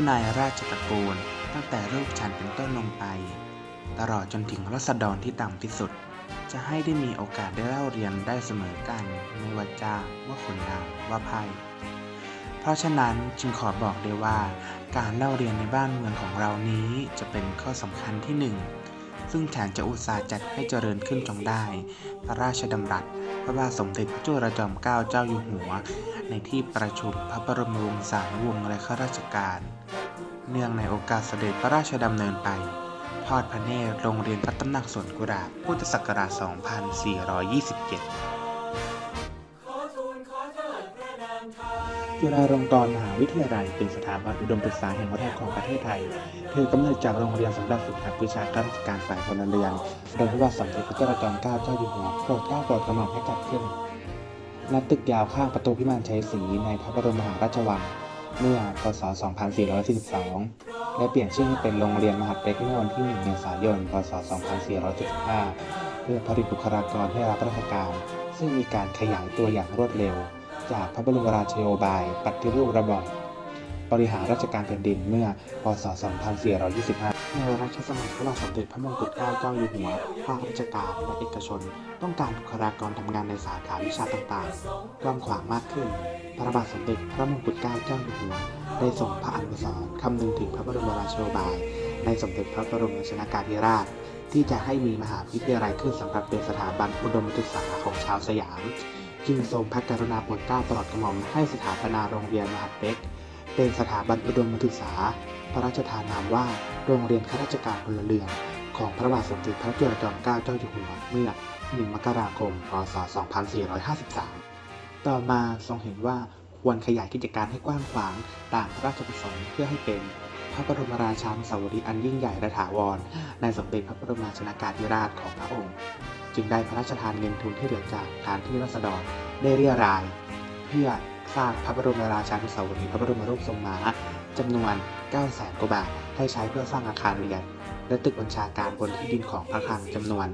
จ้านายราชตระกูล ตั้งแต่ลูกฉันเป็นต้นลงไป ตลอดจนถึงรัษฎรที่ต่ำที่สุด จะให้ได้มีโอกาสได้เล่าเรียนได้เสมอกัน ไม่ว่าจ้าว่าคนนางว่าไพ่เพราะฉะนั้นจึงขอบอกได้ว่า การเล่าเรียนในบ้านเมืองของเรานี้จะเป็นข้อสำคัญที่หนึ่งซึ่งฉันจะอุตส่าห์จัดให้เจริญขึ้นจงได้ พระราชดำรัส พระบาทสมเด็จพระจุลจอมเกล้าเจ้าอยู่หัว ในที่ประชุมพระบรมวงศานุวงศ์และข้าราชการ เนื่องในโอกาสเสด็จพระราชดำเนินไป ทอดพระเนตรโรงเรียนพระตำหนักสวนกุหลาบพุทธศักราช 2427 จุฬาลงกรณ์มหาวิทยาลัยเป็นสถาบันอุดมศึกษาแห่งแรกของประเทศไทยถือกำเนิดจากโรงเรียนสำหรับฝึกหัดวิชาการราชการฝ่ายพลเรือนโดยพระบาทสมเด็จพระจุลจอมเกล้าเจ้าอยู่หัวโปรดเกล้าโปรดกระหม่อมให้จัดขึ้นณตึกยาวข้างประตูพิมานชัยศรีในพระบรมมหาราชวัง เมื่อ พศ 2442 และเปลี่ยนชื่อให้เป็นโรงเรียนมหาดเล็กเมื่อวันที่ 1 เมษายน พศ 2475 เพื่อผลิตบุคลากรให้รับราชการ ซึ่งมีการขยายตัวอย่างรวดเร็ว จากพระบรมราชโองการปฏิรูประบอบบริหารราชการแผ่นดินเมื่อ พศ 2425 ในรัชสมัยพระบาทสมเด็จพระมงกุฎเกล้าเจ้าอยู่หัว ภาคราชการและเอกชน ต้องการบุคลากรทำงานในสาขาวิชาต่างๆกว้างขวางมากขึ้น พระบาทสมเด็จพระมงกุฎเกล้าเจ้าอยู่หัว ได้ส่งพระอนุสรณ์คำนึงถึงพระบรมราชโองการในสมเด็จพระบรมชนากาธิราช ที่จะให้มีมหาวิทยาลัยขึ้นสำหรับเป็นสถาบันอุดมศึกษาของชาวสยาม จึงทรงพระกรุณาโปรดเกล้าโปรดกระหม่อมให้สถาปนาโรงเรียนมหาดเล็ก เป็นสถาบันอุดมศึกษา พระราชทานนามว่าโรงเรียนข้าราชการพลเรือนของพระบาทสมเด็จพระจุลจอมเกล้าเจ้าอยู่หัวเมื่อ 1 มกราคม พศ 2453 ต่อมาทรงเห็นว่าควรขยายกิจการให้กว้างขวางตามพระราชประสงค์เพื่อให้เป็นพระบรมราชานุสาวรีย์อันยิ่งใหญ่และถาวร ในสมเด็จพระบรมราชนากาธิราชของพระองค์ จึงได้พระราชทานเงินทุนที่เหลือจากการที่ราษฎรได้เรียราย เพื่อสร้างพระบรมราชานุสาวรีย์พระบรมรูปทรงม้าจำนวน 9 0 0 0 0 0กว่าบาท ให้ใช้เพื่อสร้างอาคารเรียน และตึกบัญชาการบนที่ดินของพระคลังจำนวน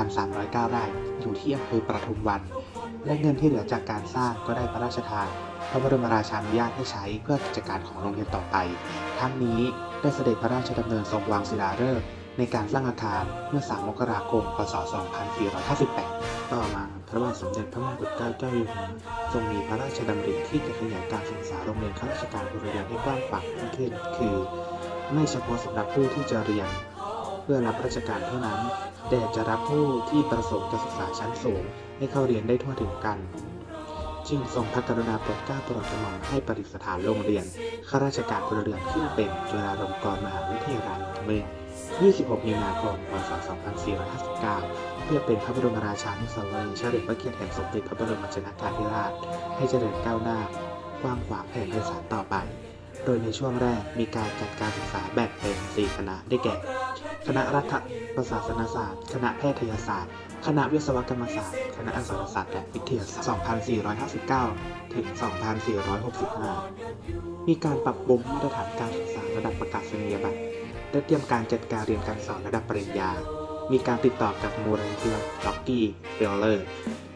1,309 ไร่ อยู่ที่อำเภอประทุมวัน และเงินที่เหลือจากการสร้างก็ได้พระราชทาน พระบรมราชานุญาตให้ใช้เพื่อกิจการของโรงเรียนต่อไป ทั้งนี้ได้เสด็จพระราชดำเนินทรงวางศิลาฤกษ์ ในการสร้างอาคารเมื่อ 3 มกราคม พศ 2458 ต่อมาพระบาทสมเด็จพระมงกุฎเกล้าเจ้าอยู่หัวทรงมีพระราชดำริที่จะขยายการศึกษาโรงเรียนข้าราชการพลเรือนให้กว้างขวางยิ่งขึ้น คือ ไม่เฉพาะสำหรับผู้ที่จะเรียน เพื่อรับราชการเท่านั้น แต่จะรับผู้ที่ประสงค์จะศึกษาชั้นสูงให้เข้าเรียนได้ทั่วถึงกันจึงทรงพระกรุณาโปรดเกล้าโปรดกระหม่อมให้ประดิษฐานโรงเรียนข้าราชการพลเรือนขึ้นเป็นจุฬาลงกรณ์มหาวิทยาลัยเมื่อ 26 มีนาคมพศ2459 เพื่อเป็นพระบรมราชานุสาวรีย์เฉลิมพระเกียรติแห่งสมเด็จพระบรมชนกาธิราช ให้เจริญก้าวหน้ากว้างขวางแผ่ไพศาลต่อไป โดยในช่วงแรกมีการจัดการศึกษาแบ่งเป็น 4 คณะได้แก่ คณะรัฐประศาสนศาสตร์ คณะแพทยศาสตร์ คณะวิศวกรรมศาสตร์ คณะอักษรศาสตร์และวิทยาศาสตร์ 2459 ถึง 2465 มีการปรับปรุงมาตรฐานการศึกษาระดับประกาศนียบัตร และเตรียมการจัดการเรียนการสอนระดับปริญญา มีการติดต่อกับมูลนิธิล็อกกี้เบลเลอร์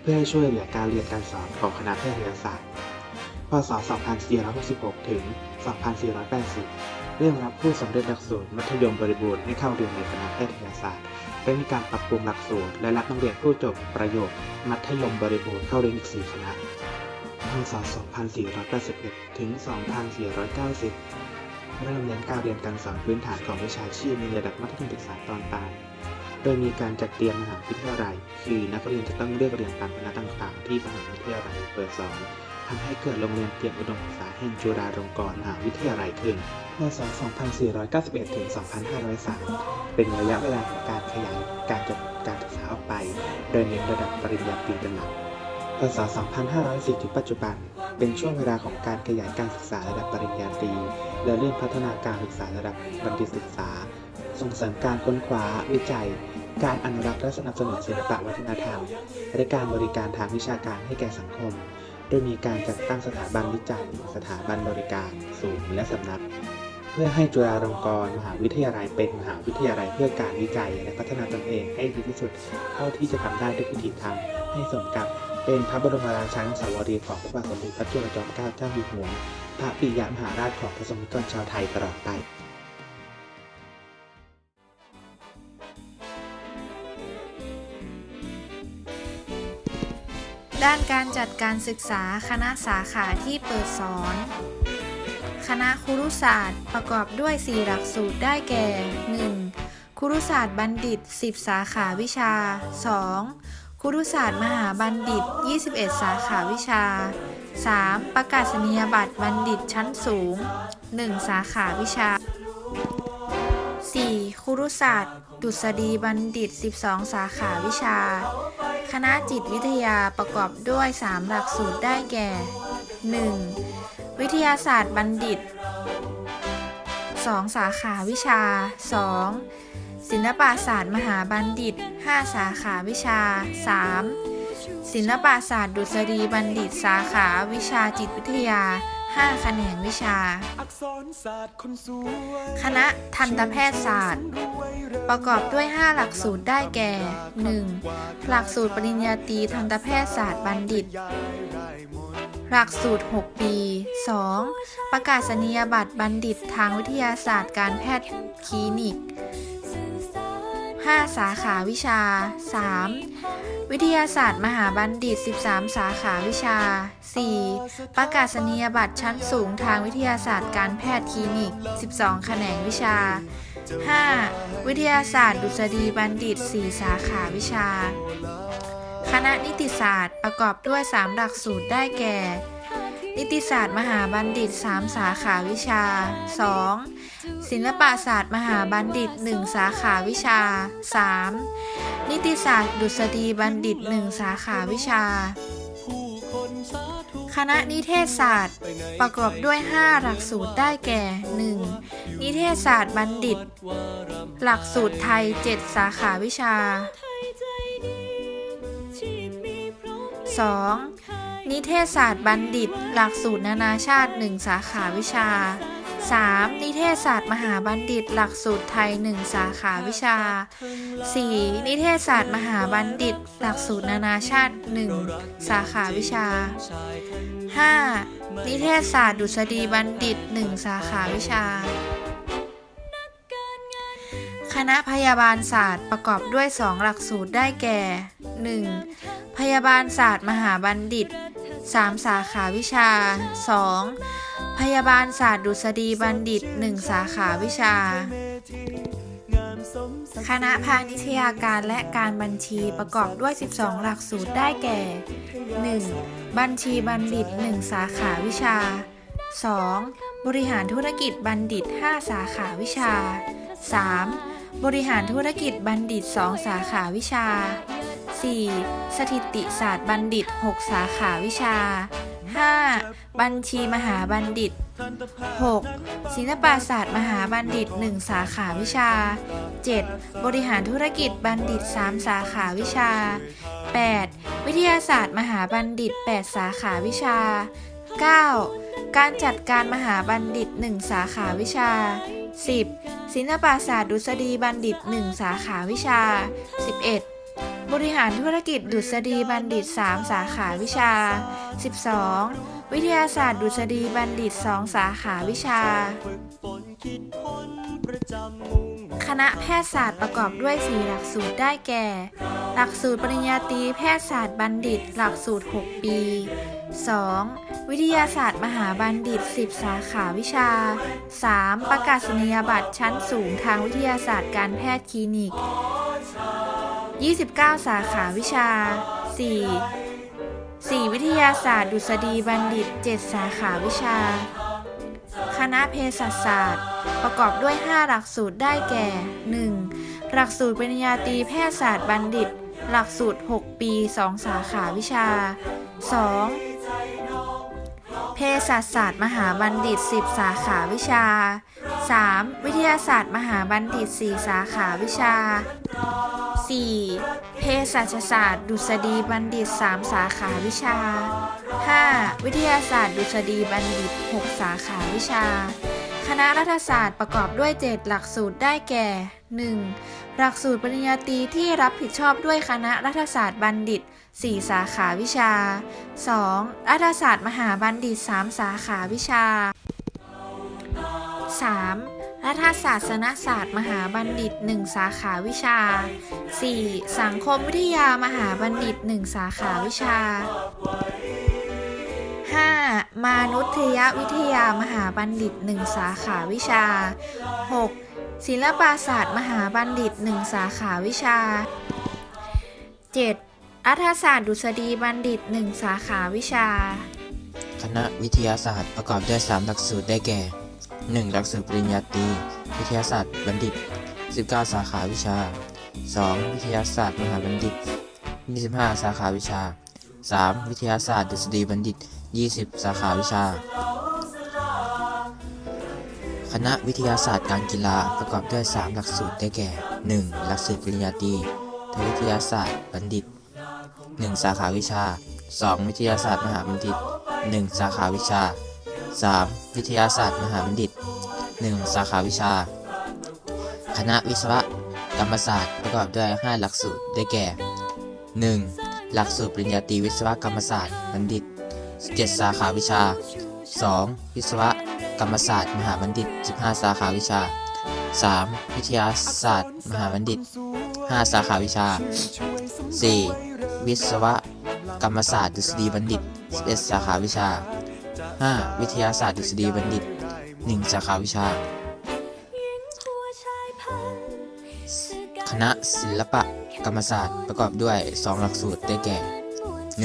เพื่อให้ช่วยเหลือการเรียนการสอนของคณะแพทยศาสตร์ พศ 2466 ถึง 2480 เริ่มรับผู้สำเร็จหลักสูตรมัธยมบริบูรณ์ให้เข้าเรียนในคณะแพทยศาสตร์และมีการปรับปรุงหลักสูตรและรับนักเรียนผู้จบประโยค มัธยมบริบูรณ์เข้าเรียนอีก 4 คณะพศ 2481 ถึง 2490 เริ่มเน้นการเรียนการสอนพื้นฐานของวิชาชีพในระดับมัธยมศึกษาตอนปลาย โดยมีการจัดเตรียมมหาวิทยาลัย คือนักเรียนจะต้องเลือกเรียนตามคณะต่างๆ ที่มหาวิทยาลัยเปิดสอนทำให้เกิดโรงเรียนเตรียมอุดมศึกษาแห่งจุฬาลงกรณ์มหาวิทยาลัยขึ้นพศ2491 ถึง 2503 เป็นระยะเวลาของการขยายการจัดการศึกษาออกไป โดยเน้นระดับปริญญาตรีเป็นหลักพศ2504 ถึงปัจจุบัน เป็นช่วงเวลาของการขยายการศึกษาระดับปริญญาตรี และเรื่องพัฒนาการศึกษาระดับบัณฑิตศึกษา ส่งเสริมการค้นคว้าวิจัย การอนุรักษ์และสนับสนุนศิลปวัฒนธรรม และการบริการทางวิชาการให้แก่สังคม โดยมีการจัดตั้งสถาบันวิจัย สถาบันบริการ ศูนย์และสำนัก เพื่อให้จุฬาลงกรณ์มหาวิทยาลัยเป็นมหาวิทยาลัยเพื่อการวิจัย และพัฒนาตนเองให้ดีที่สุด เท่าที่จะทำได้ด้วยวิธีทางให้สมกับ เป็นพระบรมราชานุสาวรีย์ของพระบาทสมเด็จพระจุลจอมเกล้าเจ้าอยู่หัว พระปิยมหาราชของประสงนิกรชาวไทยตลอดไปด้านการจัดการศึกษาคณะสาขาที่เปิดสอน คณะครุศาสตร์ประกอบด้วย 4 หลักสูตรได้แก่ 1. ครุศาสตร์บัณฑิต 10 สาขาวิชา 2. คุรุศาสตร์มหาบัณฑิต 21 สาขาวิชา 3. ประกาศนียบัตรบัณฑิตชั้นสูง 1 สาขาวิชา 4. คุรุศาสตร์ ดุษฎีบัณฑิต 12 สาขาวิชา คณะจิตวิทยาประกอบด้วย 3 หลักสูตรได้แก่ 1. วิทยาศาสตร์บัณฑิต 2 สาขาวิชา 2. ศิลปศาสตร์มหาบัณฑิต 5 สาขาวิชา 3. ศิลปศาสตร์ดุษฎีบัณฑิต สาขาวิชาจิตวิทยา 5 แขนงวิชาคนสวยคณะทันตแพทยศาสตร์ ประกอบด้วย 5 หลักสูตรได้แก่ 1. หลักสูตรปริญญาตรีทันตแพทยศาสตร์บัณฑิต หลักสูตร 6 ปี 2. ประกาศนียบัตรบัณฑิตทางวิทยาศาสตร์การแพทย์คลินิก 5 สาขาวิชา 3. วิทยาศาสตร์มหาบัณฑิต 13 สาขาวิชา 4. ประกาศนียบัตรชั้นสูงทางวิทยาศาสตร์การแพทย์คลินิก 12 แขนงวิชา 5. วิทยาศาสตร์ดุษฎีบัณฑิต 4 สาขาวิชา คณะนิติศาสตร์ประกอบด้วย 3 หลักสูตรได้แก่ นิติศาสตร์มหาบัณฑิต 3 สาขาวิชา 2. ศิลปศาสตร์มหาบัณฑิต 1 สาขาวิชา 3. นิติศาสตร์ดุษฎีบัณฑิต 1 สาขาวิชาคนสาธุคณะนิเทศศาสตร์ประกอบด้วย 5 หลักสูตรได้แก่ 1. นิเทศศาสตร์บัณฑิต หลักสูตรไทย 7 สาขาวิชา 2. นิเทศศาสตร์บัณฑิต หลักสูตรนานาชาติ 1 สาขาวิชา 3. นิเทศศาสตร์มหาบัณฑิต หลักสูตรไทย 1 สาขาวิชา 4. นิเทศศาสตร์มหาบัณฑิต หลักสูตรนานาชาติ 1 สาขาวิชา 5. นิเทศศาสตร์ดุษฎีบัณฑิต 1 สาขาวิชา คณะพยาบาลศาสตร์ประกอบด้วย 2 หลักสูตรได้แก่ 1. พยาบาลศาสตร์มหาบัณฑิต 3 สาขาวิชา 2. พยาบาลศาสตร์ดุษฎีบัณฑิต 1 สาขาวิชา คณะพาณิชยาการและการบัญชีประกอบด้วย 12 หลักสูตรได้แก่ 1. บัญชีบัณฑิต 1 สาขาวิชา 2. บริหารธุรกิจบัณฑิต 5 สาขาวิชา 3. บริหารธุรกิจบัณฑิต 2 สาขาวิชา 4. สถิติศาสตร์บัณฑิต 6 สาขาวิชา 5. บัญชีมหาบัณฑิต 6. ศิลปศาสตร์มหาบัณฑิต 1 สาขาวิชา 7. บริหารธุรกิจบัณฑิต 3 สาขาวิชา 8. วิทยาศาสตร์มหาบัณฑิต 8 สาขาวิชา 9. การจัดการมหาบัณฑิต 1 สาขาวิชา 10. ศิลปศาสตร์ดุษฎีบัณฑิต 1 สาขาวิชา 11. บริหารธุรกิจดุษฎีบัณฑิต 3 สาขาวิชา 12. วิทยาศาสตร์ดุษฎีบัณฑิต 2 สาขาวิชา คณะแพทยศาสตร์ประกอบด้วย 4 หลักสูตรได้แก่ หลักสูตรปริญญาตรีแพทยศาสตร์บัณฑิต หลักสูตร 6 ปี 2. วิทยาศาสตร์มหาบัณฑิต 10 สาขาวิชา 3. ประกาศนียบัตรชั้นสูงทางวิทยาศาสตร์การแพทย์คลินิก 29 สาขาวิชา 4. 4 วิทยาศาสตร์ ดุษฎีบัณฑิต 7 สาขาวิชา คณะเภสัชศาสตร์ ประกอบด้วย 5 หลักสูตรได้แก่ 1. หลักสูตรปริญญาตรีแพทยศาสตร์บัณฑิต หลักสูตร 6 ปี 2 สาขาวิชา 2. เภสัชศาสตร์มหาบัณฑิต 10 สาขาวิชา 3. วิทยาศาสตร์มหาบัณฑิต 4 สาขาวิชา 4. เภสัชศาสตร์ ดุษฎีบัณฑิต 3 สาขาวิชา 5. วิทยาศาสตร์ ดุษฎีบัณฑิต 6 สาขาวิชา คณะรัฐศาสตร์ประกอบด้วย 7 หลักสูตรได้แก่ 1. หลักสูตรปริญญาตรีที่รับผิดชอบด้วยคณะรัฐศาสตร์บัณฑิต 4 สาขาวิชา 2. รัฐศาสตร์มหาบัณฑิต 3 สาขาวิชา 3. รัฐศาสตร์ศาสนศาสตร์มหาบัณฑิต 1 สาขาวิชา 4. สังคมวิทยามหาบัณฑิต 1 สาขาวิชา 5. มานุษยวิทยามหาบัณฑิต 1 สาขาวิชา 6. ศิลปศาสตร์มหาบัณฑิต 1 สาขาวิชา 7. รัฐศาสตร์ดุษฎีบัณฑิต 1 สาขาวิชา คณะวิทยาศาสตร์ประกอบด้วย 3 หลักสูตรได้แก่ 1. หลักสูตรปริญญาตรีวิทยาศาสตร์บัณฑิต 19 สาขาวิชา 2. วิทยาศาสตร์มหาบัณฑิต 25 สาขาวิชา 3. วิทยาศาสตร์ดุษฎีบัณฑิต 20 สาขาวิชา คณะวิทยาศาสตร์การกีฬาประกอบด้วย 3 หลักสูตรได้แก่ 1. หลักสูตรปริญญาตรีทางวิทยาศาสตร์บัณฑิต 1 สาขาวิชา 2. วิทยาศาสตร์มหาบัณฑิต 1 สาขาวิชา 3. วิทยาศาสตร์มหาบัณฑิต 1 สาขาวิชา คณะวิศวกรรมศาสตร์ประกอบด้วย 5 หลักสูตรได้แก่ 1. หลักสูตรปริญญาตรีวิศวกรรมศาสตร์บัณฑิต 7 สาขาวิชา 2. วิศวกรรมศาสตร์ มหาบัณฑิต 15 สาขาวิชา 3. วิทยาศาสตร์ มหาบัณฑิต 5 สาขาวิชา 4. วิศวกรรมศาสตร์ดุษฎีบัณฑิต 11 สาขาวิชา 5. วิทยาศาสตร์ดุษฎีบัณฑิต 1 สาขาวิชา คณะศิลปะกรรมศาสตร์ประกอบด้วย 2 หลักสูตรได้แก่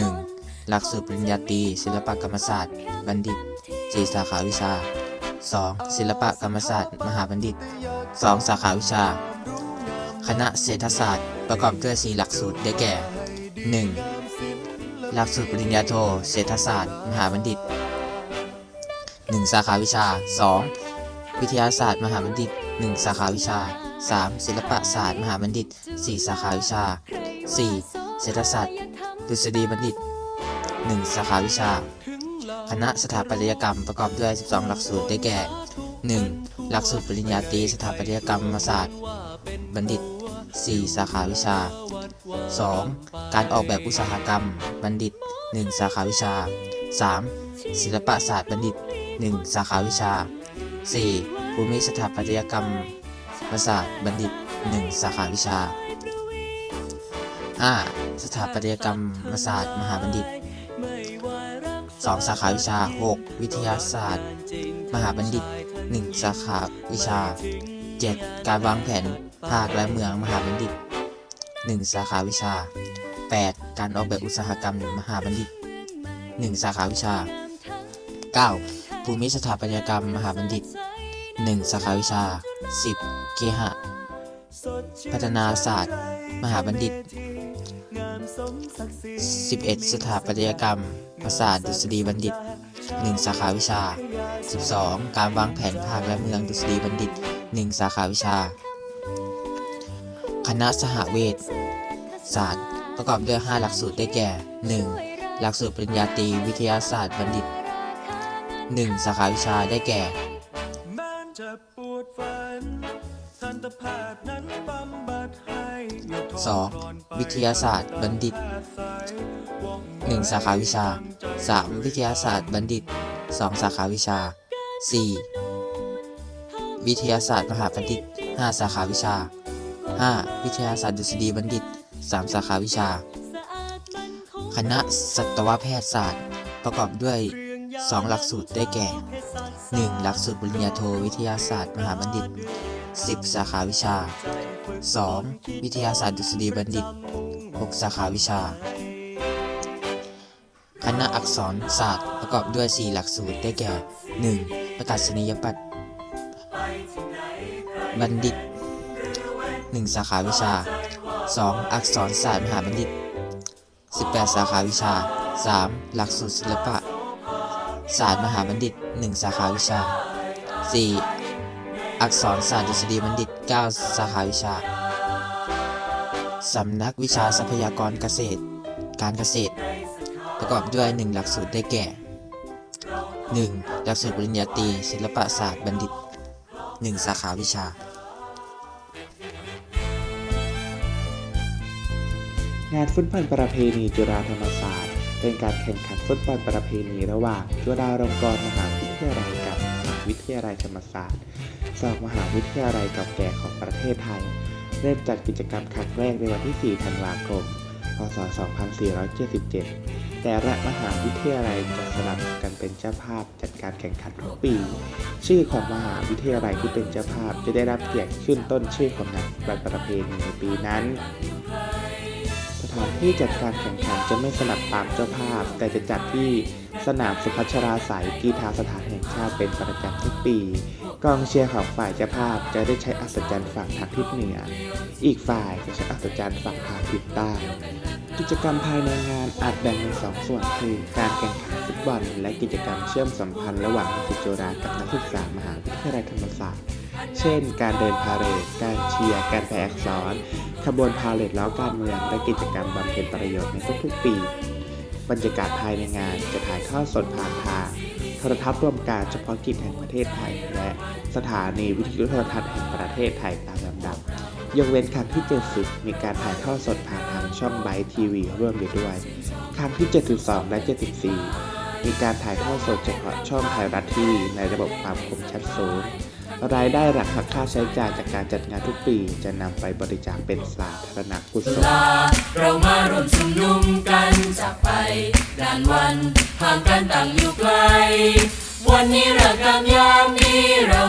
1. หลักสูตรปริญญาตรีศิลปกรรมศาสตร์ บัณฑิต4สาขาวิชา 2. ศิลปกรรมศาสตร์ มหาบัณฑิต 2 สาขาวิชา คณะเศรษฐศาสตร์ ประกอบด้วย 4 หลักสูตรได้แก่ 1. หลักสูตรปริญญาโท เศรษฐศาสตร์ มหาบัณฑิต 1 สาขาวิชา 2. วิทยาศาสตร์ มหาบัณฑิต 1 สาขาวิชา 3. ศิลปศาสตร์ มหาบัณฑิต 4 สาขาวิชา 4. เศรษฐศาสตร์ดุษฎีบัณฑิต 1 สาขาวิชา คณะสถาปัตยกรรมประกอบด้วย 12 หลักสูตรได้แก่ 1. หลักสูตรปริญญาตรีสถาปัตยกรรมศาสตร์ บัณฑิต 4 สาขาวิชา 2. การออกแบบอุตสาหกรรม บัณฑิต 1 สาขาวิชา 3. ศิลปศาสตร์บัณฑิต 1 สาขาวิชา 4. ภูมิสถาปัตยกรรมศาสตร์บัณฑิต 1 สาขาวิชา 5. สถาปัตยกรรมศาสตร์มหาบัณฑิต 2 สาขาวิชา 6. วิทยาศาสตร์ มหาบัณฑิต 1 สาขาวิชา 7. การวางแผนภาคและเมืองมหาบัณฑิต 1 สาขาวิชา 8. การออกแบบอุตสาหกรรมมหาบัณฑิต 1 สาขาวิชา 9. ภูมิสถาปัตยกรรมมหาบัณฑิต 1 สาขาวิชา 10. เคหะ พัฒนาศาสตร์ มหาบัณฑิต 11 สถาปัตยกรรมประสาดุษฎีบัณฑิต 1 สาขาวิชา 12 การวางแผนภาคและเมืองดุษฎีบัณฑิต 1 สาขาวิชา คณะสหเวชศาสตร์ ประกอบด้วย 5 หลักสูตรได้แก่ 1. หลักสูตรปริญญาตรีวิทยาศาสตร์บัณฑิต 1 สาขาวิชาได้แก่ 2. วิทยาศาสตร์บัณฑิต 1 สาขาวิชา 3. วิทยาศาสตร์บัณฑิต 2 สาขาวิชา 4. วิทยาศาสตร์มหาบัณฑิต 5 สาขาวิชา 5. วิทยาศาสตร์ดุษฎีบัณฑิต 3 สาขาวิชา คณะสัตวแพทยศาสตร์ ประกอบด้วย 2 หลักสูตรได้แก่ 1. หลักสูตรปริญญาโทวิทยาศาสตร์ มหาบัณฑิต 10 สาขาวิชา 2. วิทยาศาสตร์ดุษฎีบัณฑิต 6 สาขาวิชา คณะอักษรศาสตร์ประกอบด้วย 4 หลักสูตรได้แก่ 1. ประกาศนียบัตรบัณฑิต 1 สาขาวิชา 2. อักษรศาสตร์มหาบัณฑิต 18 สาขาวิชา 3. หลักสูตรศิลปะศาสตร์มหาบัณฑิต 1 สาขาวิชา 4. อักษรศาสตร์ดุษฎีบัณฑิต 9 สาขาวิชา สำนักวิชาทรัพยากรเกษตร การเกษตร ประกอบด้วย 1 หลักสูตรได้แก่ 1. หลักสูตรปริญญาตรีศิลปศาสตร์บัณฑิต 1 สาขาวิชา งานฟุตบอลประเพณีจุฬาธรรมศาสตร์ เป็นการแข่งขันฟุตบอลประเพณีระหว่างจุฬาลงกรณ์มหาวิทยาลัยกั วิทยาลัยธรรมศาสตร์สองมหาวิทยาลัยเก่าแก่ของประเทศไทย เริ่มจัดกิจกรรมครั้งแรกในวันที่ 4 ธันวาคม พศ 2477 แต่ละมหาวิทยาลัยจะสลับกันเป็นเจ้าภาพจัดการแข่งขันทุกปี ชื่อของมหาวิทยาลัยที่เป็นเจ้าภาพจะได้รับเกียรติขึ้นต้นชื่อของนฟุตบอลประเพณีในปีนั้นสถานที่จัดการแข่งขันจะไม่สลับตามเจ้าภาพ แต่จะจัดที่ สนามสุพัชราไสยกีฬาสถานแห่งชาติเป็นประจำทุกปี กองเชียร์ของฝ่ายเจ้าภาพจะได้ใช้อัศจรรย์ฝั่งทางทิศเหนือ อีกฝ่ายจะใช้อัศจรรย์ฝั่งทางทิศใต้ กิจกรรมภายในงานอาจแบ่งเป็นสองส่วนคือ การแข่งขันฟุตบอล และกิจกรรมเชื่อมสัมพันธ์ระหว่างนิสิตจุฬากับนักศึกษามหาวิทยาลัยธรรมศาสตร์เช่น การเดินพาเหรด การเชียร์ การแปลอักษร ขบวนพาเหรดล้อการเมือง และกิจกรรมบำเพ็ญประโยชน์ในทุกๆปี บรรยากาศภายในงานจะถ่ายทอดสดผ่านทางโทรทัศน์รวมการเฉพาะกิจแห่งประเทศไทย และสถานีวิทยุโทรทัศน์แห่งประเทศไทยตามลำดับ ยกเว้นครั้งที่ 70 มีการถ่ายทอดสดผ่านทางช่องไบทีวีร่วมอยู่ด้วย ครั้งที่ 72 และ 74 มีการถ่ายทอดสดเฉพาะช่องไทยรัฐทีวีในระบบความคมชัดสูง รายได้หลักหักค่าใช้จ่ายจากการจัดงานทุกปี จะนำไปบริจาคเป็นสาธารณกุศลเรามารวมชุมนุมกันจากไปนานวันห่างกันต่างอยู่ไกล วันนี้เริกงามยามดีเรา